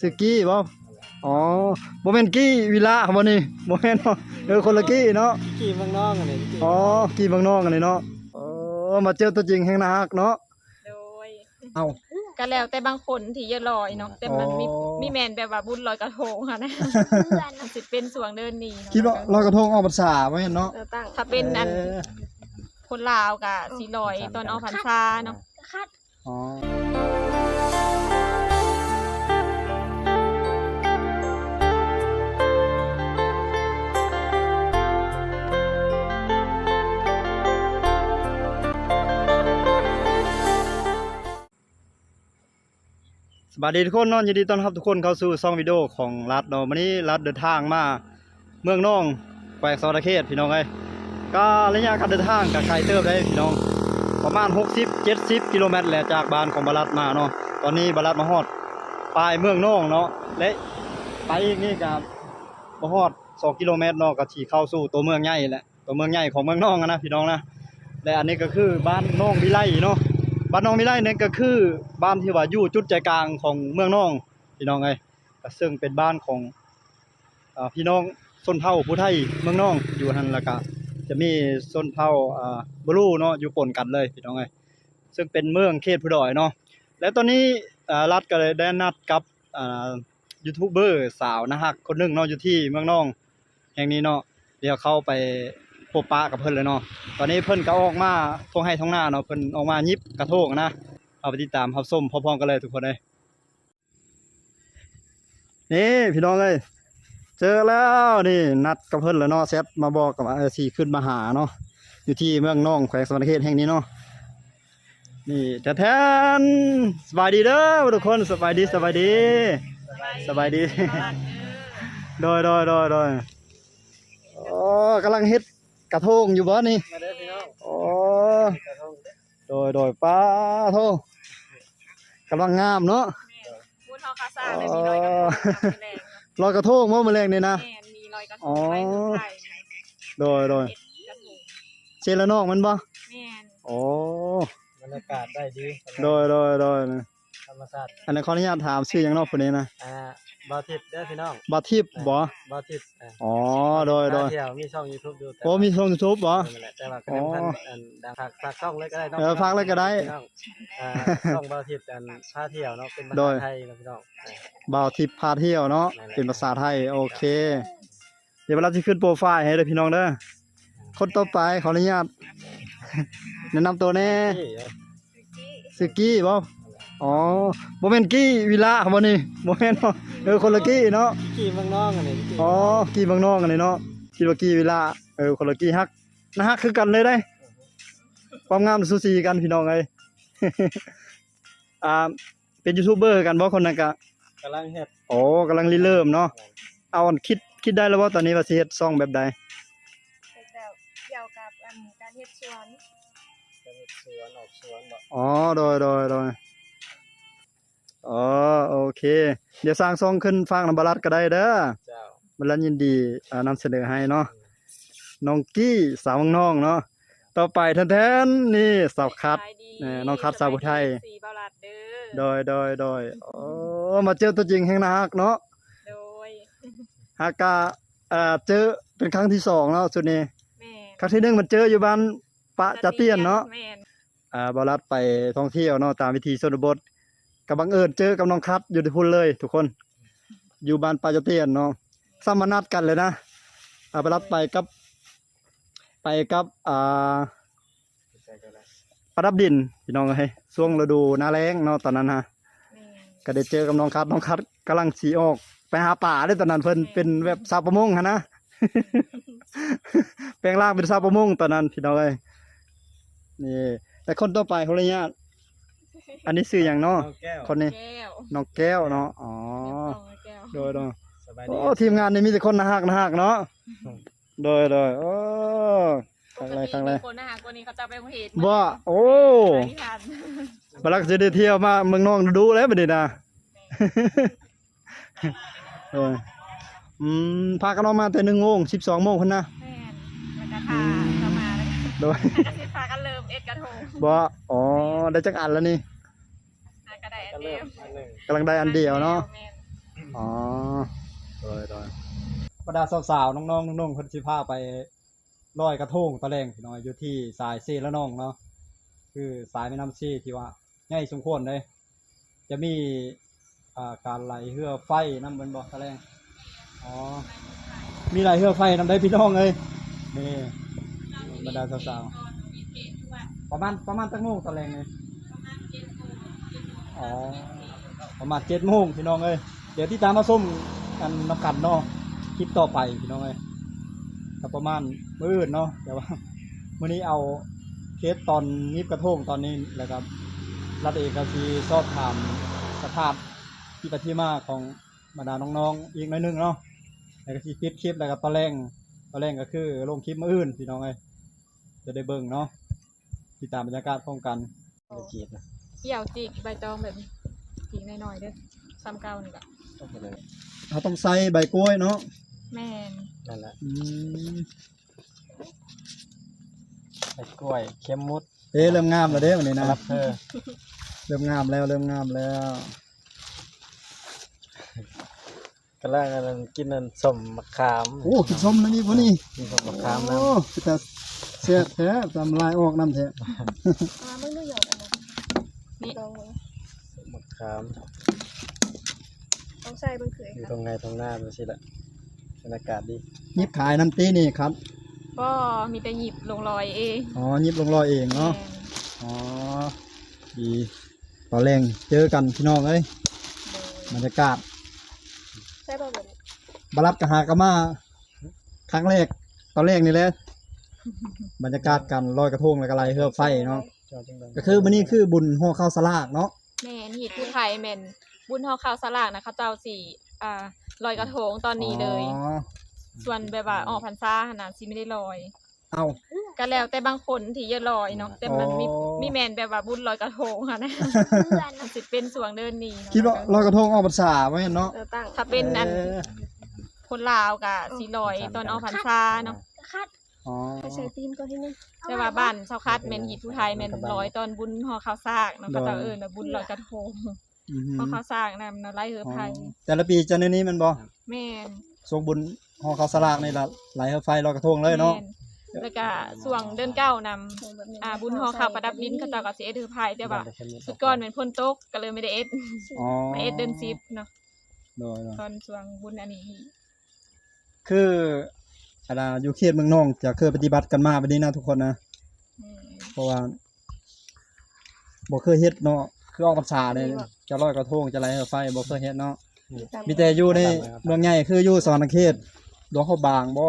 ซื้อกี้บ่อ๋อบ่แม่นกี้วิลาบ่นี่บ่แม่นเนาะเออคนละกี้เนาะขี่เมืองน้องอันนี้ขี่อ๋อกี้บางนอกอันนี้เนาะเออมาเจอตัวจริงแห่งนาฮักเนาะโดยเอาก็แล้วแต่บางคนที่จะลอยเนาะแต่มันมีอ๋อมีแมนแบบว่าบุญลอยกระทงค่ะนะมันสิเป็นส่วงเดินหนีเนะคิดว่าลอยกระทงออกพรรษาบ่แม่นเนาะเออตั้งถ้าเป็นอันเออคนลาวกับสีลอยตอนออกพรรษาเนาะอ๋อ สวัสดีทุกคนเนาะยินดีต้อนรับทุกคนเข้าสู่ช่องวิดีโอของรัฐเนาะวันนี้รัฐเดินทางมาเมืองน้องแขวงสรรณเขตพี่น้องเอ้ก็ระยะการเดินทางกับไกลเติบได้พี่น้อง ประมาณ 60 70 กิโลเมตรแหละจากบ้านของบารัดมาเนาะตอนนี้บารัดมาฮอดปลายเมืองน้องเนาะและไปอีกนี่กับมาฮอด 2 กิโลเมตรเนาะก็สิเข้าสู่ตัวเมืองใหญ่แหละตัวเมืองใหญ่ของเมืองน้องนะพี่น้องนะและอันนี้ก็คือบ้านน้องวิไลเนาะ บ้านน้องมิไลเนี่ยก็คือบ้านที่ว่าอยู่จุดใจกลางของเมืองน้องพี่น้องไงซึ่งเป็นบ้านของอพี่น้องชนเผ่าผู้ไทยเมืองน้องอยู่หันล้วก็จะมีชนเผ่าบลูเนาะอยู่ปนกันเลยพี่น้องไงซึ่งเป็นเมืองเขตผู้ดอยเนาะและตอนนี้รัฐก็เลยได้นัดกับยูทูบเบอร์สาวนะฮักคนหนึงเนาะอยู่ที่เมืองน้องแห่งนี้เนาะเดี๋ยวเข้าไป พบปะกับเพิ่นเลยเนาะตอนนี้เพิ่นก็ออกมาทงให้ทงหน้าเนาะเพิ่นออกมายิบกระโทกนะเอาไปติดตามรับส้มพร้อมๆกันเลยทุกคนเลยนี่พี่น้องเอ้ยเจอแล้วนี่นัดกับเพิ่นแล้วเนาะแซดมาบอกกับว่าเออสิขึ้นมาหาเนาะอยู่ที่เมืองน้องแขวงสวรรณเขตแห่งนี้เนาะนี่แต่แทนสบายดีเด้อทุกคนสบายดีสบายดี สบายดีโดยโดยโดยโดยโอ้กำลังเฮ็ด กระทงอยู่บ่นี่มาเด้อพี่น้องโอ้กระทงโดยโดยป้าโทกำลังงามเนาะบุญทองคาซาเลยมีลอยกระทงแรงลอยกระทงเมื่อมะเร็งนี่นะแม่นมีลอยกระทอ๋องไว้เมืองไทยโดยโดยเอ็ดกระทงเชลนอกมันบ่แม่นโอ้บรรยากาศได้ดี โดยโดยโดยธรรมชาติอันนี้ขออนุญาตถามชื่อหยังนอกคนนี้นะอ่า บาวทิพย์เด้อพี่น้องบาทิพย์บ่บาวทิพย์อ่าอ๋อโดยโดยเที่ยวมีช่อง YouTube อยู่แต่โอ้มีช่อง YouTube บ่ นั่นแหละแต่ว่าก็ยังทันอันดังฝากฝากช่องเลยก็ได้เนาะเออฝากเลยก็ได้พี่น้องอ่าช่องบาวทิพย์อันพาเที่ยวเนาะเป็นภาโดษาย ไทยนะพี่น้องอ่า บ่าวทิพย์พาเที่ยวเนาะเป็นภาษาไทยโอเค เดี๋ยวเวลาที่ขึ้นโปรไฟล์ให้เด้อพี่น้องเด้อคนต่อไปขออนุญาตแนะนำตัวแน่นี่เออซื้อกี้บ่ อ๋อบ่แม่นกี้วิลาบ่นี่บ่แม่นเนาะเออคนละกี้เนาะขี่เมืองน้องอันนี้ขี่อ๋อกี้บางนอกอันนี้เนาะคิดว่ากี้วิลาเออคนละกี้ฮักนะฮักคือกันเลยได้ ความงามสูสีกันพี่น้องเอ้ยอ่าเป็นยูทูบเบอร์กันบ่คนนั้นก็กำลังเฮ็ดโอ้กำลังริเริ่มเนาะเอาอันคิดคิดได้แล้วว่าตอนนี้ว่าสิเฮ็ดซ่องแบบใดแบบเกี่ยวกับอันการเฮ็ดสวนเป็นสวนออกสวนบ่อ๋อโดยโดยโดย อ๋อโอเค เดี๋ยวสร้างซ่องขึ้นฟังนำบรัดก็ได้เด้อเจ้าบรัดยินดีอ่านำเสนอให้เนาะน้องกี้สาวเมืองน้องเนาะต่อไปแทนๆนี่สาวคัดสบายดีแหน่น้องคัดสาวผู้ไทยสีบาลัดเด้อโดยโดยโดยโอ้มาเจอตัวจริงแห่งนาฮักเนาะโดยฮักกะเอ่อเจอเป็นครั้งที่สองแล้วสุดนี้แม่นครั้งที่หนึ่งมันเจออยู่บ้านปะจะเตียนเนาะแม่นอ่าบรัดไปท่องเที่ยวเนาะตามวิธีชนบท กับบังเอิญเจอกับน้องคัดอยู่ที่พุ่นเลย ทุกคน อยู่บ้านปาจะเตียนเนาะซ้ำมานัดกันเลยนะอ่าบรัดไปกับ ไปกับอ่าไประดับดินพี่น้องเอ้ยช่วงฤดูหน้าแล้งเนาะตอนนั้นฮะก็ได้เจอกับน้องคัดน้องคัดกำลังสีออก ไปหาป่าได้ตอนนั้นเพิ่นเป็นแบบสาวประมงฮะนะแปลงร่างเป็นสาวประมงตอนนั้นพี่น้องเอ้ยนี่แต่คนต่อไปเขาเลยญาต อันนี้ชื่ออย่างเนาะน้องแก้วคนนี้แก้วน้องแก้วเนาะอ๋อแก้วโดยโดยสบายดีโอ้ทีมงานนี่มีแต่คนน่าฮักน่าฮักเนาะโดยโดยโอ้ครั้งแรกครั้งแรกปติมีคนนะฮะคนนี้เขาจะไปเห็นว่าโอ้ไม่ทันบลักจะได้เที่ยวมาเมืองนอกดูๆแล้วบัดนี้นะเอออืมพากันออกมาแต่หนึ่งโมงสิบสองโมงคนนะแม่นแล้วก็ทาเข้ามาแล้วโดยก็สิพากันเริ่มเอ็ดกระทงบ่อ๋อได้จักอันแล้วนี่ เดีเริ่ยวมอันหนึ่งกำลังได้อันเดียวเนาะแม่นอ๋อโดยโดยบรรดาสาวๆน้องๆนุ่งๆเพิ่นสิพาไปลอยกระทงตะแลงพี่น้อยอยู่ที่สายเซและน้องเนาะคือสายแม่น้ำซีที่ว่าใหญ่สมควรเลยจะมีอ่าการไหลเรือไฟน้ำเบิ่นบ่ตะแลงอ๋อมีไหลเรือไฟนำได้พี่น้องเอ้ยนี่บรรดาสาวๆ ประมาณประมาณตั้งโมงตะแลงเลย อ๋อประมาณเจ็ดโมงพี่น้องเอ้ยเดี๋ยวที่ตามมาส้มกันนำกันเนาะคลิปต่อไปพี่น้องเอ้ยก็ประมาณมื้ออื่นเนาะแต่ว่ามื้อนี้เอาเคสตอนนิบกระทงตอนนี้แหละครับรัฐเอกก็สิสอบถามสภาพที่ปฏิมาของบรรดาน้องๆอีกหน่อยนึงเนาะแล้วก็สิปิดคลิปแล้วก็ตอนแรงตอนแรงก็คือลงคลิปมื้ออื่นพี่น้องเอ้ยจะได้เบิ่งเนาะติดตามบรรยากาศพร้อมกันไปจีบนะ เกี่ยวจิกใบตองแบบนี้จิกหน่อยๆเด้อซ้ำเก่านี่ก็ต้องไปเลยเราต้องใส่ใบกล้วยเนาะแม่นนั่นแหละอืมไอ้กล้วยเค็มมุดเอ๊ะเริ่มงามแล้วเด้วันนี้นะรับเธอเริ่มงามแล้วเริ่มงามแล้วกำลังอันนั้นกินนั่นสมมะขามโอ้กินส้มนะนี่พวกนี้กินสมมะขามนะโอ้คือแต่เสียแท้ทำลายออกน้ำแท้ มาเมื่อไม่หยอกกันนะ นี่ ลองเลยมะขามต้องใส่เบิ่งเขยอยู่คตรับรงไงตรงหน้าดูสิละบรรยากาศดียิบขายน้ำตีนี่ครับ ก็มีแต่หยิบลงรอยเองอ๋อยิบลงรอยเองแม่เนาะนอ๋อ ดีตอนแรงเจอกันพี่น้องเอ้ยโดยบรรยากาศใส่บ่แบบนี้บารับกะหากะมา ครั้งแรก ตอนแรกนี่แหละ บรรยากาศกันลอยกระทงแล้วก็ไล่เฮือไฟเนาะ จอดจังเลยก็คือมื้อนี้คือบุญห่อข้าวสลากเนาะแม่นหีดผู้ไทยแม่นบุญฮอข้าวสลากนะเขาเจ้าสี่อ่าลอยกระทงตอนนี้เลย อ๋อส่วนแบบว่าออกพรรษาหนนาสิไม่ได้ลอย เอา ก็แล้วแต่บางคนที่จะลอยเนาะแต่มันมีอ๋อ มีแมนแบบว่าบุญลอยกระทงค่ะนะเพื่อนมันสิเป็นส่วงเดินหนีเนะคิดว่าลอยกระทงออกพรรษาไว้เนาะเออตั้งถ้าเป็นอันเออคนลาวกับสีลอยตอนออกพรรษาเนาะคัด อ๋อ ไปใส่ตีนก็ที่นึงแต่ว่าบ้านชาวคัดแมนหีดผู้ไทยแมนลอยตอนบุญห่อข้าวซากเนาะก็จะเอิ้นว่าบุญลอยกระทงอือหือห่อข้าวซากนำเนาะไล่เฮือไผแต่ละปีจะในนี้แมันบ่แม่นทรงบุญห่อข้าวสลากนี่ละไหลเฮือไฟลอยกระทงเลยเนาะ แม่แล้วก็ส่วงเดินเก้านำโอ้แบบนี้อ่าบุญห่อข้าวประดับดินเขาเจ้าก็สิเอ็ดเฮือไผแต่ว่าเค็มมุดสุดก่อนเป็นพ่นตกก็เลยไม่ได้เอ็ดอ๋อมาเอ็ดเดินซิปเนาะโดยโดยตอนส่วงบุญอันนี้ คือ อะไรอยู่เขตเมืองนองจะเคยปฏิบัติกันมาแบบนี้นะทุกคนนะอืมเพราะว่าบ่เคยเฮ็ดเนาะคือออกพรรษาเนี่ยจะลอยกระทงจะไหลเฮือไฟบ่เคยเฮ็ดเนาะมีแต่อยู่ในเมืองใหญ่คืออยู่สวรรณเขตหลวงเขาบางบ่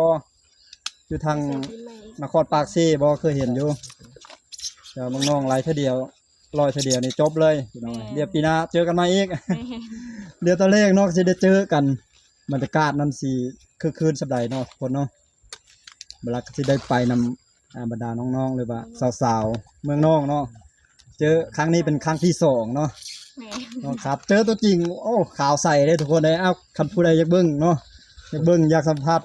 อยู่ทางใส่ตีนใหม่นครปากซีบ่เคยเห็นอยู่แต่เมืองนองไหลเท่าเดียวลอยเท่าเดียวนี่จบเลยพี่น้องเดี๋ยวปีหน้าเจอกันใหมาอีกแม่เดี๋ยวตอนแรกเนาะสิได้เจอกันบรรยากาศนั้นสิคือคืนสัปดาห์เนาะทุกคนเนาะ เวลาก็สิได้ไปนำอ่าบรรดาน้องๆหรือว่าสาวๆ เมืองน้องเนาะเจอครั้งนี้เป็นครั้งที่สองเนาะแม่น้องครับ เจอตัวจริง โอ้ขาวใสเลยทุกคนเลยเอ้าคันผู้ใดอยากเบิ่งเนาะอยากเบิ่งอยากสัมผัส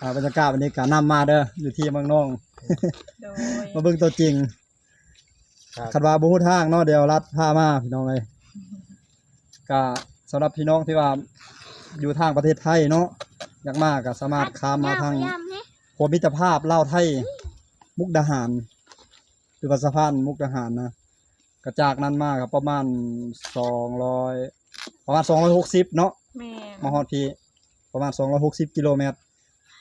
อ่าบรรยากาศวันนี้ก็นำมาเด้ออยู่ที่เมืองน้องโดยมาเบิ่งตัวจริงครับคันว่าบ่ฮู้ทางเนาะเดี๋ยวรัดพามาพี่น้องเอ้ยก็สำหรับพี่น้องที่ว่าอยู่ทางประเทศไทยเนาะอยากมาก็สามารถข้ามมาทาง ย่ำให้โพมิตรภาพลาวไทย มุกดาหารคือว่าสะพานมุกดาหารนะก็จากนั้นมาก็ประมาณ200ประมาณ260เนาะแม่มาฮอดพี่ประมาณ260กิโลเมตร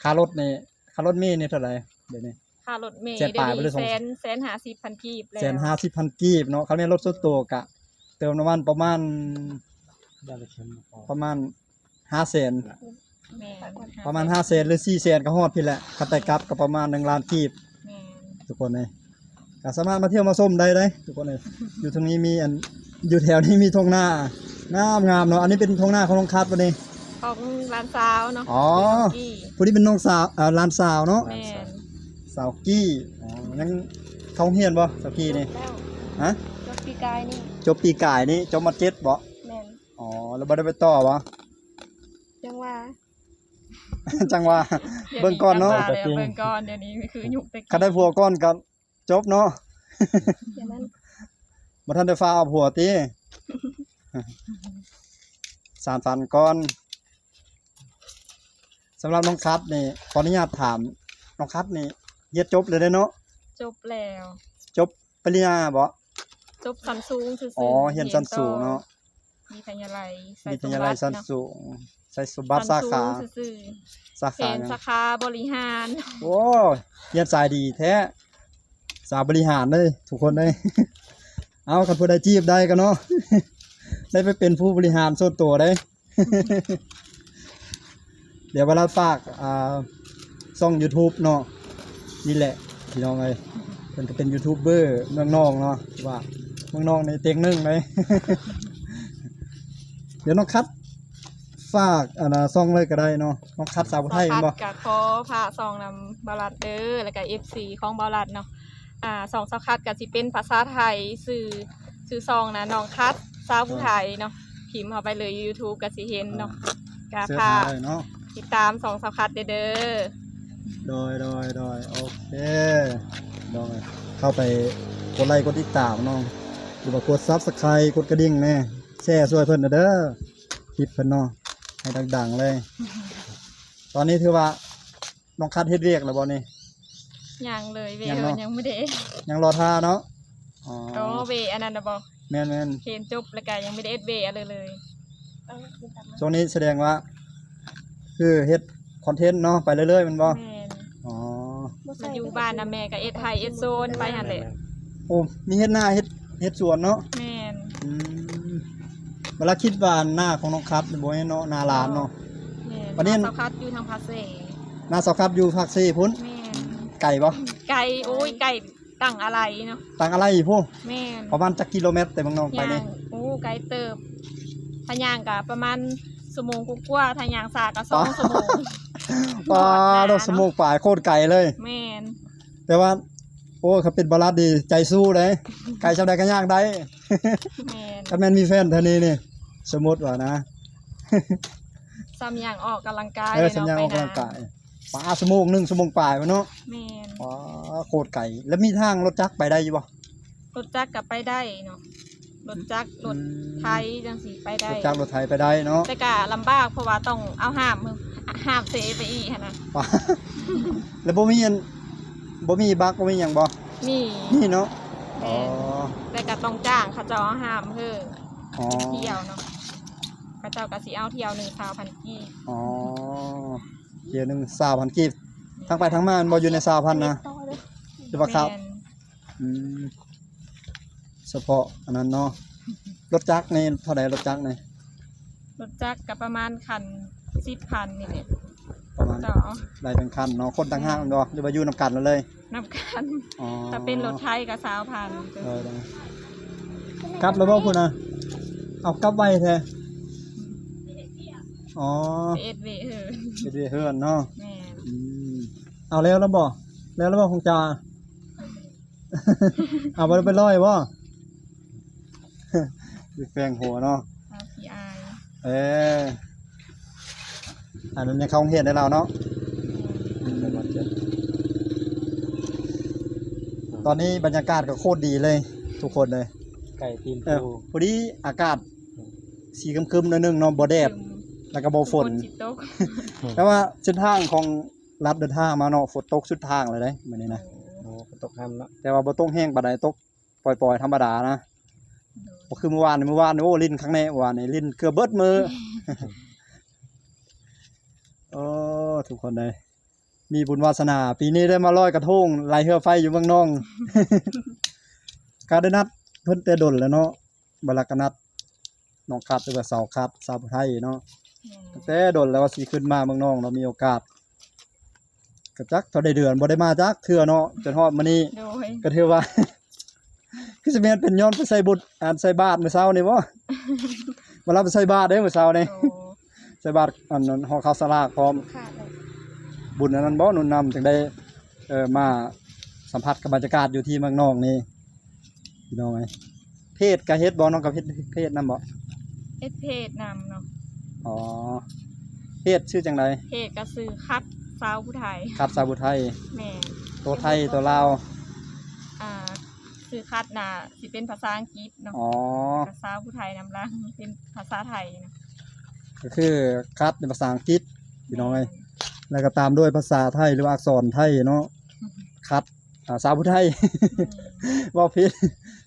ค่ารถนี่ค่ารถเมล์นี่เท่าไหร่เดี๋ยวนี้ ค่ารถเมย์แสนเดี๋ยวปลายไปเลนี้ยสอง แสนแสนหาสิบพันกีบแล้วแสนห้าสิบพันกีบเนาะคันแม่นรถส่วนตัวกะ เติมน้ำมันประมาณได้เลยเค็มมุดประมาณห้าแสน แม่ประมาณห้าแสนหรือสี่แสนก็ฮอดพี่แหละคันแต่กลับก็ประมาณหนึ่งล้านกีบ แม่ทุกคนเลยก็สามารถมาเที่ยวมาชมได้เลยทุกคนเลย อยู่ตรงนี้มีอันอยู่แถวนี้มีทงหน้างามงามเนาะ อันนี้เป็นทงหน้าของน้องคัดวันนี้ ของร้านสาวเนาะอ๋อกี้ผู้นี้เป็นน้องสาวอ่าหลานสาวเนาะ แม่นสาวกี้อ๋อยังเข้าโรงเฮียนบ่สาวกี้นี่ แล้วฮะ รถปีกายนี่จบปีกายนี่จบมาเจ็ดบ่ แม่นอ๋อ แล้วบ่ได้ไปต่อบ่จังว่า จังว่าเบิ่งก่อนเนาะดี๋ยวเบิ่งก่อนเดี๋ยวนี้คือยุคตะกี้คันได้ผัวก่อนก็จบเนาะอย่างนั้นบ่ทันได้ฟ้าเอาผัวติสารฝันก่อนสำหรับน้องคัดนี่ขออนุญาตถามน้องคัดนี่เรียนจบเลยเด้อเนาะจบแล้วจบปริญญาบ่จบสันสูงซื่อๆอ๋อเรียนชั้นสูงเนาะมีทยาลัยใส่วิทยาลัยชั้นสูง ใส่สมบัติสาขาชั้นสูงซื่อสาๆขาเป็นหยังสาขาบริหาร โอ้เรียนสายดีแท้ สายบริหารเลยทุกคนเลย เอาคันผู้ใดจีบได้กันเนาะ ได้ไปเป็นผู้บริหารส่วนตัวได้ เดี๋ยวเวลาฝากอ่าช่อง YouTube เนาะนี่แหละ พี่น้องเลยเพิ่นก็เป็นยูทูบเบอร์เมืองนองเนาะว่าเมืองนองในเต็งหนึงเลย เดี๋ยวน้องคัด ฝากอันน่ะซ่องเลยก็ได้เนาะน้องคัดสาวผู้ไทยสาแม่นขาบ่ กับขอพระซองนำบาลัดเด้อแล้วก็ FC ของบาลัดเนาะอ่าสองสาขาก็สิเป็นภาษาไทยสื่อสื่อซองนะน้องคัดสาวผู้ไทยเนาะพิมพ์เข้าไปเลย YouTube ก็สิเห็นเนาะก็เสื้อพาผ้าได้เนาะ ติดตามสองสาขาเด้อเด้อโดยโดยโดยโอเคโดยเข้าไปกดไลค์กดติดตามเน้องหรือว่ากดซับสไครต์กดกระดิ่งแน่แชร์ช่วยเพิ่นนะเด้อคลิปเพิ่นเนาะ ให้ดังๆเลย ตอนนี้ถือว่าน้องคัดเฮ็ดเวียกแล้วบ่นี่ ยังเลยเวยังเอิ้เนาะนยังไม่ได้ยังรอท่าเนาะอ๋อโอ้เวอันนั้นนะบอกแม่นแม่นเห็นจบแล้วก็ยังไม่ได้เอ็ดเวอะไรเลยเอากินตามมาช่วงนี้แสดงว่า คือเฮ็ดคอนเทนต์เนาะไปเรื่อยๆแมันบ่แม่นอ๋อบ่ใส่มาอยู่บ้านนะแม่ก็เอ็ดไทยเอ็ดโซนไปหันเลยโอ้มีเฮ็ดหน้าเฮ็ดเฮ็ดสวนเนาะแม่นอืม เวลาคิดว่าหน้าของน้องคัดบ่ให้เนาะหน้าร้านเนาะ แม่นวันนี้ สาวคัดอยู่ทางภาเซหน้าสาวครับอยู่ภาคซี่พุ่นแม่นไก่บ่ไก่โอ้ยไก่ตั้งอะไรเนาะต่างอะไรอีกพุ่นแม่นประมาณจักกิโลเมตรแต่บางน้องไปย่างนี่โอ้ไก่เติบทะยางกับประมาณสมงกว่าๆทะยางสากกับสองสมงปลาดอกสมกป่ายโคตรไก่เลย แม่นแต่ว่าโอ้เขาเป็นบาลัดดีใจสู้เลยไก่ชาวใดก็ย่างได้แม่นถ้าแม่นมีแฟนเท่านี้นี่สมมติว่านะซ้ำอย่างออกกำลังกายเออเลยสัญเนาะญาณไปออกกำลันางกายปลาสมงหนึ่งสมงป่ายมาเนาะแม่นปลาโคตรไก่แล้วมีทางรถจักรไปได้อยู่บ่รถจักรกับไปได้เนาะรถจักรรถไทยจังสีไปได้รถจักรรถไถไปได้เนาะแต่กะลำบากเพราะว่าต้องเอาห้ามมือห้ามเซไปอีกหั้นนะปลาแล้วบ่มีอัน บ่มีบักบ่มีหยังบ่นี่นี่เนาะอ๋อแม่นแต่ก็ต้องจ้างเขาเจ้าเอาห้ามเพื่ออ๋อเที่ยวเนาะเขาเจ้าก็สิเอาเที่ยวหนึ่งสาวพันกี่อ๋อเกียร์หนึ่งสาวพันกีบทั้งไปทั้งมามันบออยู่ในสาวพันนะต่อเลยหรือว่าครับ แม่นอืมเฉพาะอันนั้นเนาะรถจักรนี่เท่าไหร่รถจักรนี่รถจักรกับประมาณคันสิบพันนี่แหละ ประมาณเจ้าได้เป็นคันเนาะคนต่างห้างเนาะหรือว่าอยู่นำกันแล้วเลยนับกันอ๋อถ้าเป็นรถไทยกับสาวพันเออได้กลับแล้วบ่คุณน่ะเอากลับไว้แท้อ๋อเอสเวเออไปดูเฮือนเนาะแม่นอืมเอาแล้วแล้วบ่แล้วแล้วบ่ของจ่าเอาบ่ได้ไปร้อยบ่ดูแฟงหัวเนาะสาวพีไอเออ อันนั้นยังเข้าโรงเรียนได้แล้วเนาะอืมตอนนี้บรรยากาศก็โคตรดีเลยทุกคนเลย ไก่ตีนเออปูพอดีอากาศสีครึมๆหนิดนึงเนาะบ่แดดแล้วก็บ่ฝนจิตตกแต่ว่าเส้นทางของรัฐเดินทางมาเนาะฝนตกสุดทางเลยเด้มื้อนี้นะโอ้ฝนตกค่ำเนาะแต่ว่าบ่ต้องแห้งปานใดตกปล่อยๆธรรมดานะบ่คือเมื่อวานนี่เมื่อวานนี่โอ้ลิ้นข้างในเมื่อวานนี่ลิ้นเกือบเบิดมือ โอ้ทุกคนเลยมีบุญวาสนา ปีนี้ได้มาลอยกระทงไล่เรือไฟอยู่เมืองน้อง การได้นัดเพิ่นแต่ดนแล้วเนาะบลักกนัดน้องคัดหรือว่าสาวคัดสาวไทยเนาะตั้งแต่ดนแล้วว่าสิขึ้นมาเมืองน้อง เรามีโอกาสกระจักเท่าได้เดือนบ่ได้มาจักเทื่อเนาะจนฮอดมื้อนี้โดยก็ถือว่า คือสิแม่นเป็นย้อนไปใส่บุตรอ่านใส่บาตรมื้อเช้านี่บ่เวลาไปใส่บาตรเด้มื้อเช้านี่โอ้ใส่บาตรอันนั้นห่อข้าวสลากพร้อมขาดเลยบุญอันนั้นบ่หนุนนำจึงได้เอ่อมาสัมผัสกับบรรยากาศอยู่ที่เมืองนอกนี่พี่น้องไงเพศกะเฮ็ดบ่น้องกับเฮ็ดเพศนำบ่เอสเพจนำเนาะอ๋อเพศชื่อจังไดเพจก็ซื้อคัดสาวผู้ไทยครับสาวบุไทย แม่ตัวไทยตัวลาวอ่าซื้อคัดน่ะสิเป็นภาษาอังกฤษเนาะอ๋อภาษาผู้ไทยนำลังเป็นภาษาไทยนะ ก็คือคัดเป็นภาษาอังกฤษพี่น้องเอ้ยแล้วก็ตามด้วยภาษาไทยหรือว่าอักษรไทยเนาะคัดอ่าสาวผู้ไทยเว่าผิด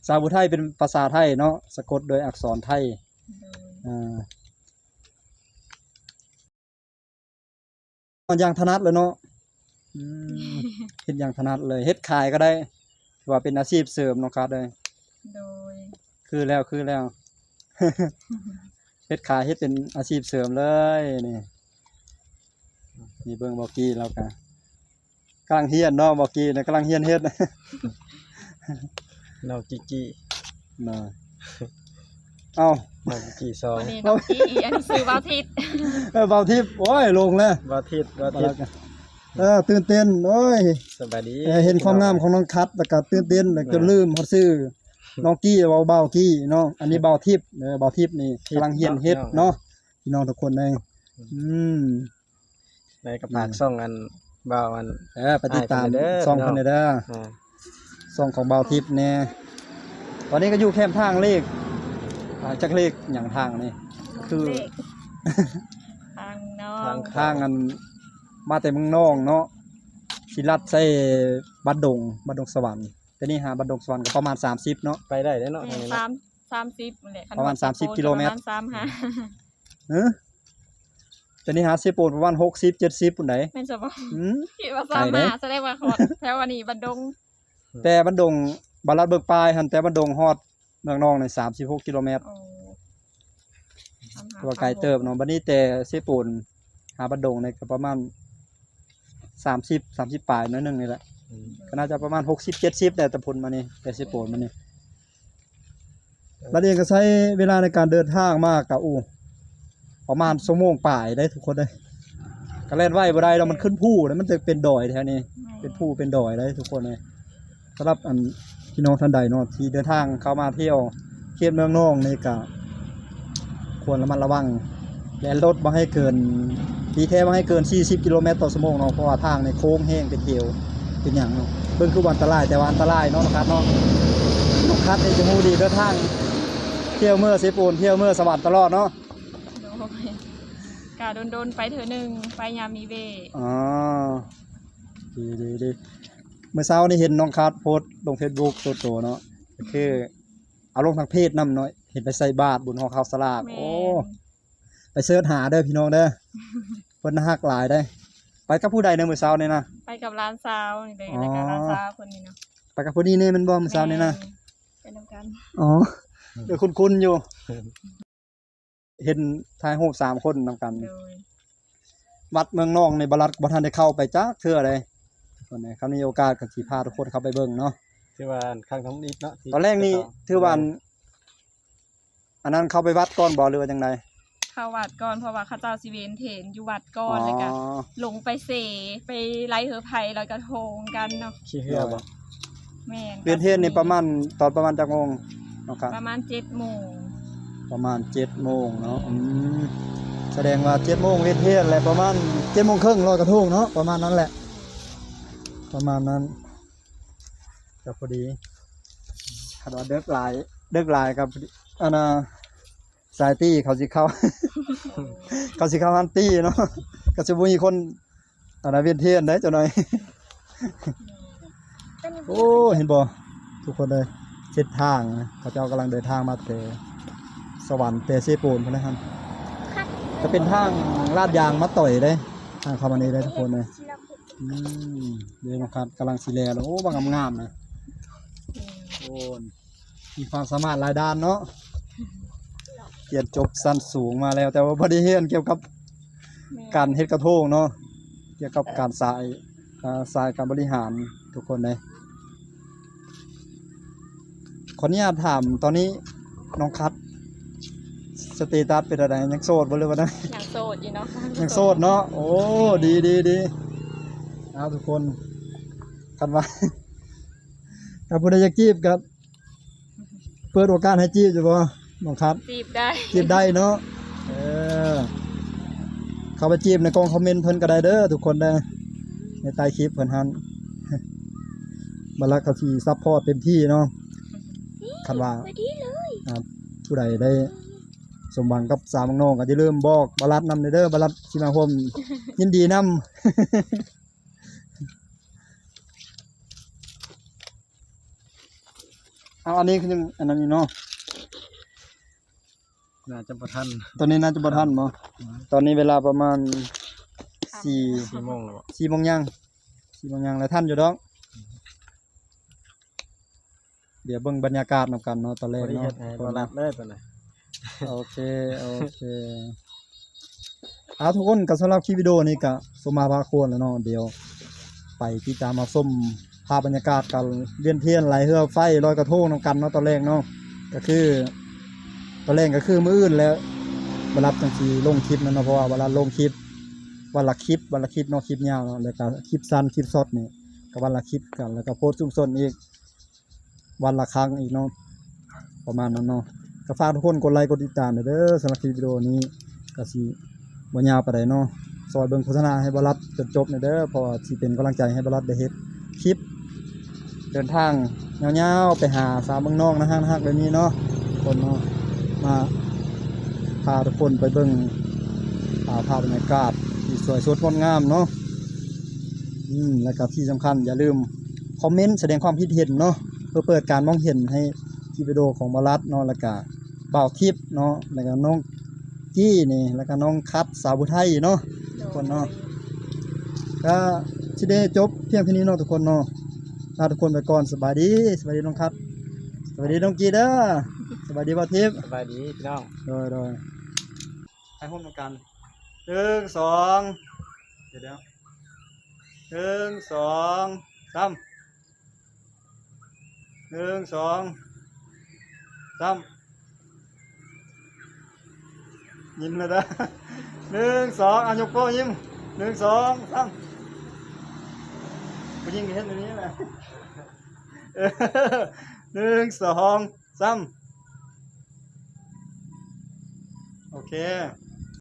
สาวผู้ไทยเป็นภาษาไทยเนาะสะกดโดยอักษรไทยอ่ามันอย่างถนัดเลยเนาะอืมเฮ็ดอย่างถนัดเลยเฮ็ดขายก็ได้ถือว่าเป็นอาชีพเสริมเนาะครับเลยโดย คือแล้วคือแล้ว เฮ็ดขายเฮ็ดเป็นอาชีพเสริมเลยนี่นี่เบิ่งบอกกี้แล้วกันกำลังเฮียนเนาะบอกกี้นะกำลังเฮียนเฮ็ดน้องกิกิน่ะเอ้าน้องกิกิสองวันนี้น้องกี้อันนี้ซื้อวาวทิศเออเบาทิพย์โอ้ยลงแล้ววาทิตวามาทิแล้ตวกันเออตื่นเต้นโอ้ยสบายดีเออเห็นความงามของน้องคัดแล้วก็ตื่นเต้นแล้วก็ลืมเขาซื้อ น้องกี้เบาเบากี้เนาะอันนี้เบาทิพย์เออเบาทิพย์นี่กำลังเฮียนเฮ็ดเนาะพี่น้องทุกคนเลยอืมในกระปากซ่องอันบ่าวอันเออไปติดตามให้เพิ่นเด้อซองคนเด้ออ่าซองของเบาทิพย์เนี่ยตอนนี้ก็อยู่แคมป์ทางเลขอ่าจักเลขอย่างทางนี่คือเลขทางน้องทางอันมาแต่เมืองนอกเนาะสิลัดใส่บัดดงบัดดงสวรรค์ แต่นี่หาบัดดงสวรรค์ก็ประมาณ 30 เนาะไปได้เด้อเนาะแม่ทางนี้สาเนาะมสามสิบนั่นแหละคันประมาณว่30กิโลเมตรประมาณสามห้าเออแต่นี่หาสิปูนประมาณ60 70ปุ่นไหนแม่นจะบอกอืม คิดว่าสามไปเด้ ห้าแสดงว่าฮอดแถววันนี้บันดงแต่บัดดงบัดลัดเบิกปลายหันแต่บัดดงฮอดเมืองนอกใน36กิโลเมตร โอ้สามห้าตัวไกลเติบเนาะบัดนี้แต่สิปูนหาบัดดงในก็ประมาณ30 30ปลายหน้อยหนึงนี่แหละอืม ก็น่าจะประมาณหกสิบเจ็ดสิบแต่ตะพนมานี่แต่สิโปนมานี่แล้วเองก็ใช้เวลาในการเดินทางมากกับอูประมาณชั่วโมงป่ายได้ทุกคนเลยก็เล่นไหวบ่ได้เรามันขึ้นผู้แล้วมันจะเป็นดอยแถวนี้ เป็นผู้เป็นดอยได้ทุกคนเลยสำหรับอันพี่น้องท่านใดเนาะที่เดินทางเข้ามาเที่ยวเขตเมืองนองนี่ก็ควรระมัดระวังและรถบ่ให้เกินทีแท้บ่ให้เกิน 40 กิโลเมตรต่อชั่วโมงเนาะเพราะว่าทางในโค้งแห้งเป็นเหี่ยว เป็นอย่างเนาะเบิ่งคือวันอันตรายแต่ว่าอันตรายเนาะน้องคัดเนาะน้องคัดนี่จะมูดีเดินทางเที่ยวเมื่อเซปูนเที่ยวเมื่อสวัสดิ์ตลอดเนาะโดยกาโดนๆไปเถอะหนึ่งไปยามมีเวอ๋อดีดีดีเมื่อเช้านี่เห็นน้องคัดโพสต์ลงเฟซบุ๊กตัวโตเนาะก็คือเอาลงทางเพจนำเนาะเห็นไปใส่บาตรบุญหอข้าวสลากแม่โอ้ นไปเสิร์ชหาเด้อพี่น้องเด้อ เพิ่นฮักหลายได้อ ไปกับผู้ใดเนอมื้อเช้านี่นะ ไปกับร้านซาวนี่เลยอ๋อรายการร้านซาวคนนี้เนาะไปกับผู้นี้นี่แมันบ่มื้อเช้านี่นะแม่นไปนำกันอ๋อเดี๋ยวคุ้นๆอยู่ เห็นทายโหบสามคนนำกันโดยวัดเมืองนองในบรัดบ่ทันได้เข้าไปจักเทื่อเลยคนนี้ครับมีโอกาสก็สิพาทุกคนเข้าไปเบิ่งเนาะที่ว่าข้างทำนิดเนาะที่ตอนแรกนี่ถือว่าอันอันนั้นเข้าไปวัดก่อนบ่หรือว่าจังได เข้าวัดก่อนเพราะว่าเข้าเจ้าสิเวนเถนอยู่วัดก่อนอ๋อเลยก็ลงไปเสไปไล่เหือไผ่ลอยกระทงกันเนาะขี้เหือบ่แม่นเวียนเทศนี่ประมาณตอนประมาณจักโมงเนาะครับประมาณเจ็ดโมงประมาณ7โมงเนาะอืมแสดงว่า7โมงเวียนเทศแหละประมาณ7โมงครึ่งลอยกระทงเนาะประมาณนั้นแหละ ประมาณนั้นก็พอดีคาดว่าเด็กหลายเด็กหลายกับอันน่ะ สายตี้เขาสิเข้า เขาสิเข้าฮันตี้เนาะก็สิบ่มีคนอันนั้เวียนเทียนได้จังหน่อย โอ้เห็นบ่ทุกคนเลยเส้นทางนะเขาเจ้ากำลังเดินทางมาแต่สวรรค์แต่เซโปนพนะครับจะเป็นทางลาดยางมาต่อยได้ทางเข้ามานีได้ทุกคนเลยเดี๋ยวนะครับกำลังสิแลโอ้บางงามๆนะโอ้มีความสามารถหลายด้านเนาะ เรียนจบสั้นสูงมาแล้ว แต่ว่าบ่ได้เรียนเกี่ยวกับการเฮ็ดกระทงเนาะเกี่ยวกับการสายอ่าสายการบริหารทุกคนเลยขออนุญาตถามตอนนี้น้องคัดสเตตัสเป็นอะไรยังโสดบ่เลยวันนั้นอย่างโสดอยู่เนาะยังโสดเนาะโอ้ดีดีดีเอาทุกคนคันว่าถ้าผู้ใดอยากจีบก็เปิดโอกาสให้จีบอยู่บ่ น้องคัดจีบได้จีบได้เนาะเออเข้าไปจีบในกองคอมเมนต์เพิ่นก็ได้เด้อทุกคนเด้อในใต้คลิปเพิ่นหันบัลลักเขาสิซัพพอร์ตเต็มที่เนาะคันว่าพอดีเลยอ่าผู้ใดได้สมหวังกับสามน้องก็จะเริ่าลืมบอกบารัดนำเด้อบารัดสิมาพมยินดีนำเอาอันนี้คือยังอันนั้นนี่เนาะ น่าจะบ่ทันตอนนี้น่าจะบ่ทันบ่ตอนนี้เวลาประมาณสี่4โมงแล้วบ่สี่โมงยังสี่โมงยังแล้วท่านอยู่ดอก เดี๋ยวเบิ่งบรรยากาศนำกันเนาะตอนแรบ่กได้เนาะเฮ็ดให้บ่รับเลยตัวน่ะโอเคโอเคเอาทุกคนก็สำหรับคลิปวิดีโอนี้ก็สมมาพาควรแล้วเนาะเดี๋ยว ไปที่จะมาส้มภาพบรรยากาศกันเวียนเทียนไหลเฮือไฟลอยกระทงนำกันเนาะตอนแรกเนาะก็คือ ตอนแรกก็คือมืออื่นแล้วเวลาจังสีลงคลิปนั่นเนาะเพราะว่าเวลาลงคลิปวันละคลิปวันละคลิปนาะคลิปยาวเนาะแล้วก็คลิปสั้นคลิปสดนี่ก็วันละคลิปกันแล้วก็โพสต์ซุ่มซนอีก วันละครั้งอีกเนาะประมาณนั้นเนาะก็ฝากทุกคนกดไลค์กดติดตามด้วยเด้อสำหรับคลิปวิดีโอนี้ก็สิบ่ยาวปานเนาะซอยเบิ่งโฆษณาให้บ่รัดจนจบหน่ยเด้อเพราะว่าสิเป็นกำลังใจให้บ่รัดได้เฮ็ดคลิป เดินทางยาๆไปหาสาวเมืองนอกนะฮะนะฮะแบบนี้เนาะคนเนาะ มาพาทุกคนไปเบิ่งภาพบรรยากาศที่สวยสดงดงามเนาะอืมแล้วก็ที่สำคัญอย่าลืมคอมเมนต์แสดงความคิดเห็นเนาะเพื่อเปิดการมองเห็นให้คลิปวิดีโอของบารัดเนาะแล้วก็เป่าทิพย์เนาะแล้วก็น้องกี้นี่แล้วก็น้องคัดสาวบุไทยเนาะทุกคนเนาะก็ชิได้จบเพียงเท่านี้เนาะทุกคนเนาะลาทุกคนไปก่อนสบายดีสบายดีน้องคัดสบายดีน้องกีเด้อ สบายดีบ่าวทิพย์สบายดีพี่น้องโดยโดยให้พร้อมกันหนึ่งสองเดี๋ยวเดี๋ยวหนึ่งสองสามหนึ่งสองสามยิ้มเลยนะหนึ่งสองอะยกโป้ยิ้มหนึ่งสองสามผู้หญิงก็เห็นแบบนี้แหละเออหนึ่งสองสาม เค